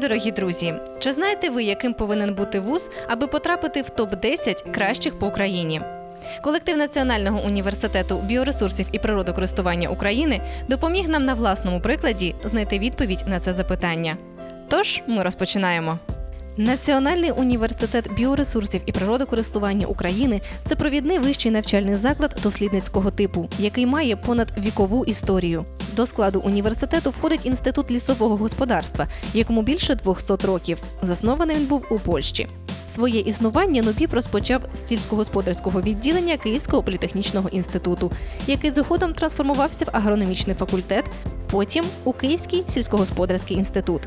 дорогі друзі! Чи знаєте ви, яким повинен бути вуз, аби потрапити в топ 10 кращих по Україні? Колектив Національного університету біоресурсів і природокористування України допоміг нам на власному прикладі знайти відповідь на це запитання. Тож ми розпочинаємо. Національний університет біоресурсів і природокористування України це провідний вищий навчальний заклад дослідницького типу, який має понад вікову історію. До складу університету входить інститут лісового господарства, якому більше 200 років. Заснований він був у Польщі. Своє існування НУБІП розпочав з сільськогосподарського відділення Київського політехнічного інституту, який згодом трансформувався в агрономічний факультет, потім у Київський сільськогосподарський інститут.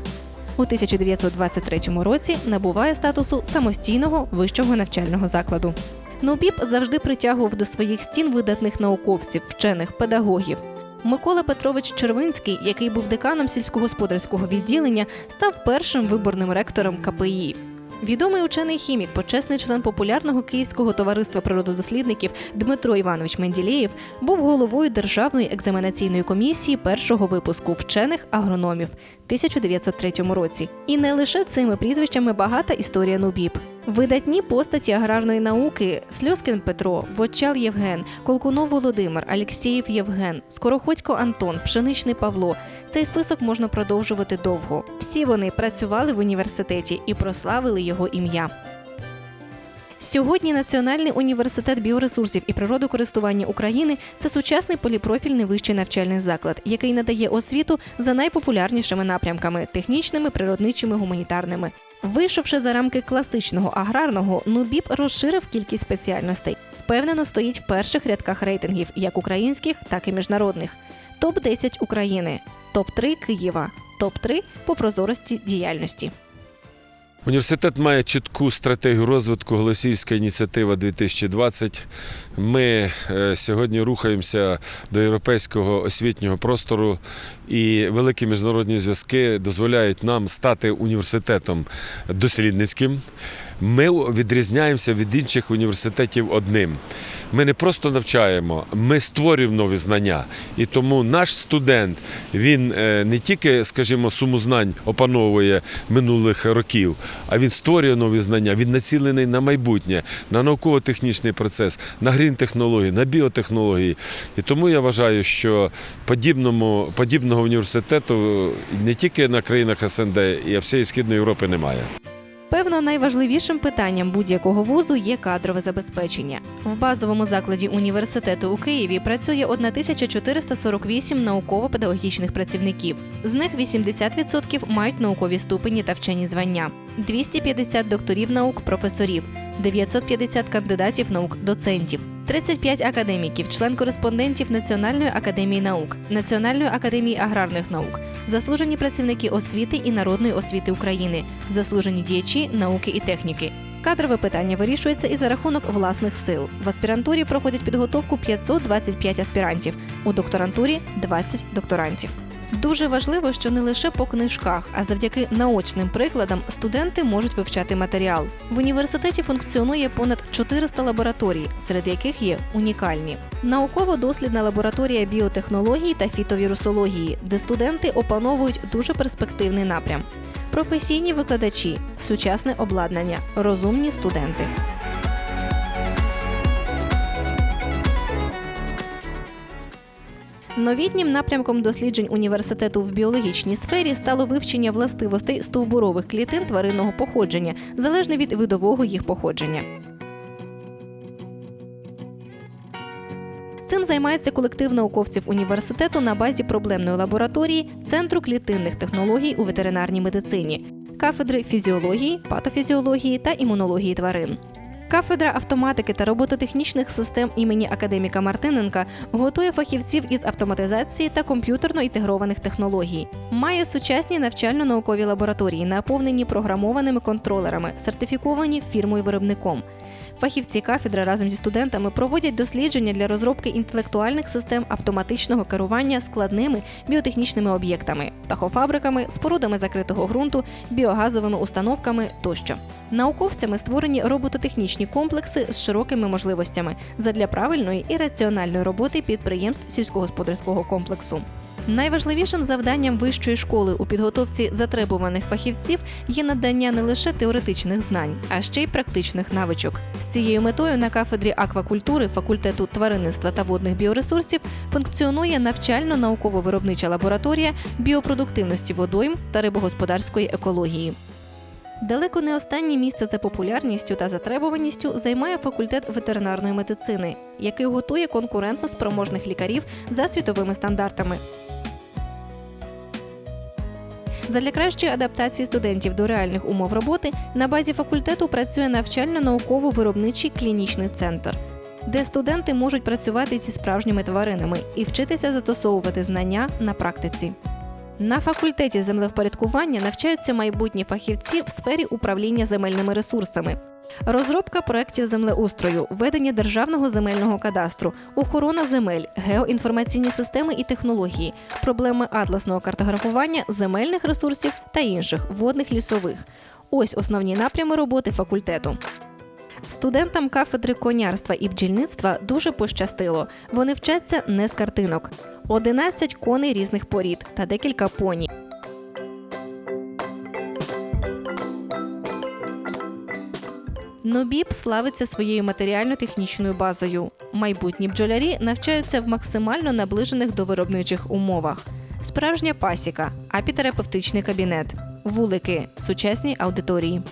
У 1923 році набуває статусу самостійного вищого навчального закладу. НУБІП завжди притягував до своїх стін видатних науковців, вчених, педагогів. Микола Петрович Червинський, який був деканом сільськогосподарського відділення, став першим виборним ректором КПІ. Відомий учений хімік, почесний член популярного Київського товариства природодослідників Дмитро Іванович Менділєєв був головою Державної екзаменаційної комісії першого випуску вчених агрономів в 1903 році. І не лише цими прізвищами багата історія Нубіб. Видатні постаті аграрної науки Сльоскін Петро, Вочал Євген, Колкунов Володимир, Алєксєєв Євген, Скороходько Антон, Пшеничний Павло. Цей список можна продовжувати довго. Всі вони працювали в університеті і прославили його ім'я. Сьогодні Національний університет біоресурсів і природокористування України це сучасний поліпрофільний вищий навчальний заклад, який надає освіту за найпопулярнішими напрямками технічними, природничими, гуманітарними. Вийшовши за рамки класичного аграрного, НУБІП розширив кількість спеціальностей. Впевнено стоїть в перших рядках рейтингів як українських, так і міжнародних. Топ 10 України, топ 3 Києва, топ 3 по прозорості діяльності. Університет має чітку стратегію розвитку Голосіївська ініціатива 2020. Ми е, сьогодні рухаємося до європейського освітнього простору, і великі міжнародні зв'язки дозволяють нам стати університетом дослідницьким. Ми відрізняємося від інших університетів одним. Ми не просто навчаємо, ми створюємо нові знання. І тому наш студент він е, не тільки, скажімо, суму знань опановує минулих років, а він створює нові знання. Він націлений на майбутнє, на науково-технічний процес, на грін технології, на біотехнології. І тому я вважаю, що подібному, подібного університету не тільки на країнах СНД, і всієї Східної Європи немає. Певно, найважливішим питанням будь-якого вузу є кадрове забезпечення. В базовому закладі університету у Києві працює 1448 науково-педагогічних працівників. З них 80% мають наукові ступені та вчені звання, 250 докторів наук, професорів, 950 кандидатів наук, доцентів, 35 академіків, член-кореспондентів Національної академії наук, Національної академії аграрних наук, заслужені працівники освіти і народної освіти України, заслужені діячі науки і техніки. Кадрове питання вирішується і за рахунок власних сил. В аспірантурі проходять підготовку 525 аспірантів, у докторантурі 20 докторантів. Дуже важливо, що не лише по книжках, а завдяки наочним прикладам студенти можуть вивчати матеріал. В університеті функціонує понад 400 лабораторій, серед яких є унікальні. Науково-дослідна лабораторія біотехнології та фітовірусології, де студенти опановують дуже перспективний напрям. Професійні викладачі, сучасне обладнання, розумні студенти. Новітнім напрямком досліджень університету в біологічній сфері стало вивчення властивостей стовбурових клітин тваринного походження, залежно від видового їх походження. Цим займається колектив науковців університету на базі проблемної лабораторії Центру клітинних технологій у ветеринарній медицині, кафедри фізіології, патофізіології та імунології тварин. Кафедра автоматики та робототехнічних систем імені академіка Мартиненка готує фахівців із автоматизації та комп'ютерно інтегрованих технологій. Має сучасні навчально-наукові лабораторії, наповнені програмованими контролерами, сертифіковані фірмою-виробником. Фахівці кафедри разом зі студентами проводять дослідження для розробки інтелектуальних систем автоматичного керування складними біотехнічними об'єктами, птахофабриками, спорудами закритого ґрунту, біогазовими установками тощо. Науковцями створені робототехнічні комплекси з широкими можливостями задля правильної і раціональної роботи підприємств сільськогосподарського комплексу. Найважливішим завданням вищої школи у підготовці затребуваних фахівців є надання не лише теоретичних знань, а ще й практичних навичок. З цією метою на кафедрі аквакультури факультету тваринництва та водних біоресурсів функціонує навчально-науково-виробнича лабораторія біопродуктивності водойм та рибогосподарської екології. Далеко не останнє місце за популярністю та затребуваністю займає факультет ветеринарної медицини, який готує конкурентно спроможних лікарів за світовими стандартами. Задля кращої адаптації студентів до реальних умов роботи на базі факультету працює навчально-науково-виробничий клінічний центр, де студенти можуть працювати зі справжніми тваринами і вчитися застосовувати знання на практиці. На факультеті землевпорядкування навчаються майбутні фахівці в сфері управління земельними ресурсами. Розробка проєктів землеустрою, ведення державного земельного кадастру, охорона земель, геоінформаційні системи і технології, проблеми атласного картографування земельних ресурсів та інших водних лісових. Ось основні напрями роботи факультету. Студентам кафедри конярства і бджільництва дуже пощастило. Вони вчаться не з картинок. 11 коней різних порід та декілька поні. Нобіб славиться своєю матеріально-технічною базою. Майбутні бджолярі навчаються в максимально наближених до виробничих умовах. Справжня пасіка, апітерапевтичний кабінет, вулики, сучасні аудиторії.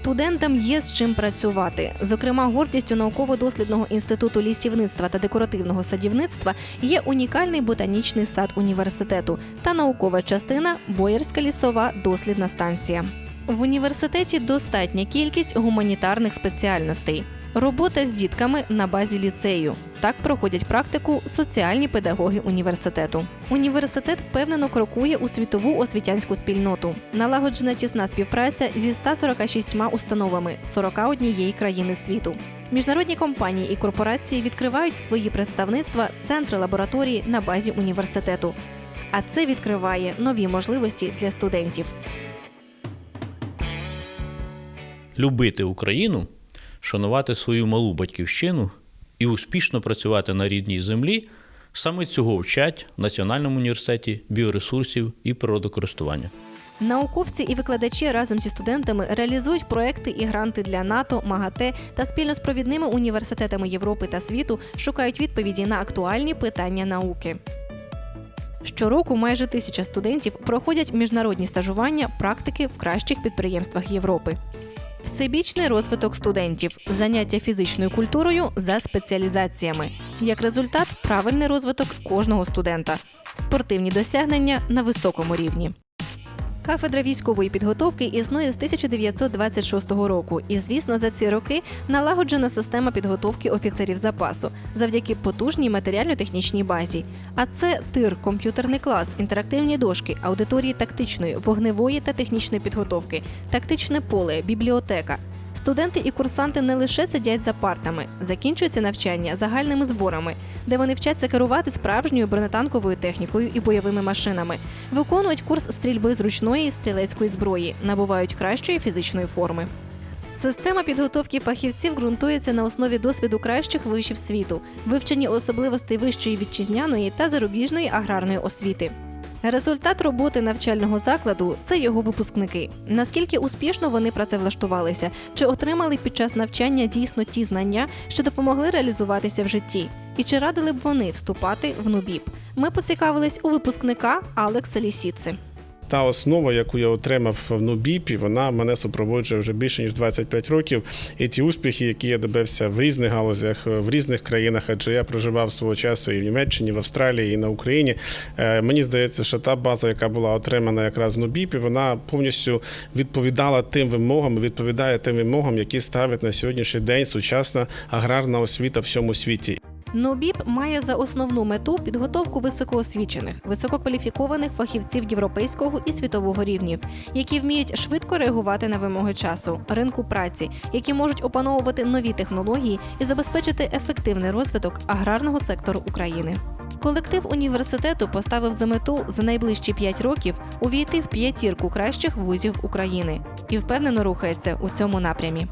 Студентам є з чим працювати. Зокрема, гордістю науково-дослідного інституту лісівництва та декоративного садівництва є унікальний ботанічний сад університету та наукова частина Боярська лісова дослідна станція. В університеті достатня кількість гуманітарних спеціальностей. Робота з дітками на базі ліцею. Так проходять практику соціальні педагоги університету. Університет впевнено крокує у світову освітянську спільноту. Налагоджена тісна співпраця зі 146 установами 41 країни світу. Міжнародні компанії і корпорації відкривають свої представництва, центри лабораторії на базі університету. А це відкриває нові можливості для студентів. любити Україну, шанувати свою малу батьківщину і успішно працювати на рідній землі. Саме цього вчать в Національному університеті біоресурсів і природокористування. Науковці і викладачі разом зі студентами реалізують проекти і гранти для НАТО, МАГАТЕ та спільно з провідними університетами Європи та світу шукають відповіді на актуальні питання науки. Щороку майже тисяча студентів проходять міжнародні стажування практики в кращих підприємствах Європи. Всебічний розвиток студентів, заняття фізичною культурою за спеціалізаціями. Як результат, правильний розвиток кожного студента, спортивні досягнення на високому рівні. Кафедра військової підготовки існує з 1926 року, і, звісно, за ці роки налагоджена система підготовки офіцерів запасу завдяки потужній матеріально-технічній базі. А це тир, комп'ютерний клас, інтерактивні дошки, аудиторії тактичної, вогневої та технічної підготовки, тактичне поле, бібліотека. Студенти і курсанти не лише сидять за партами, закінчується навчання загальними зборами, де вони вчаться керувати справжньою бронетанковою технікою і бойовими машинами, виконують курс стрільби з ручної і стрілецької зброї, набувають кращої фізичної форми. Система підготовки фахівців ґрунтується на основі досвіду кращих вишів світу, вивченні особливостей вищої вітчизняної та зарубіжної аграрної освіти. Результат роботи навчального закладу це його випускники. Наскільки успішно вони працевлаштувалися, чи отримали під час навчання дійсно ті знання, що допомогли реалізуватися в житті, і чи радили б вони вступати в НУБІП? Ми поцікавились у випускника Алекса Лісіци. Та основа, яку я отримав в Нубіпі, вона мене супроводжує вже більше ніж 25 років. І ті успіхи, які я добився в різних галузях, в різних країнах, адже я проживав свого часу і в Німеччині, в Австралії, і на Україні. Е, Мені здається, що та база, яка була отримана якраз в Нубіпі, вона повністю відповідала тим вимогам, відповідає тим вимогам, які ставить на сьогоднішній день сучасна аграрна освіта в всьому світі. НОБІП має за основну мету підготовку високоосвічених, висококваліфікованих фахівців європейського і світового рівнів, які вміють швидко реагувати на вимоги часу, ринку праці, які можуть опановувати нові технології і забезпечити ефективний розвиток аграрного сектору України. Колектив університету поставив за мету за найближчі 5 років увійти в п'ятірку кращих вузів України і впевнено рухається у цьому напрямі.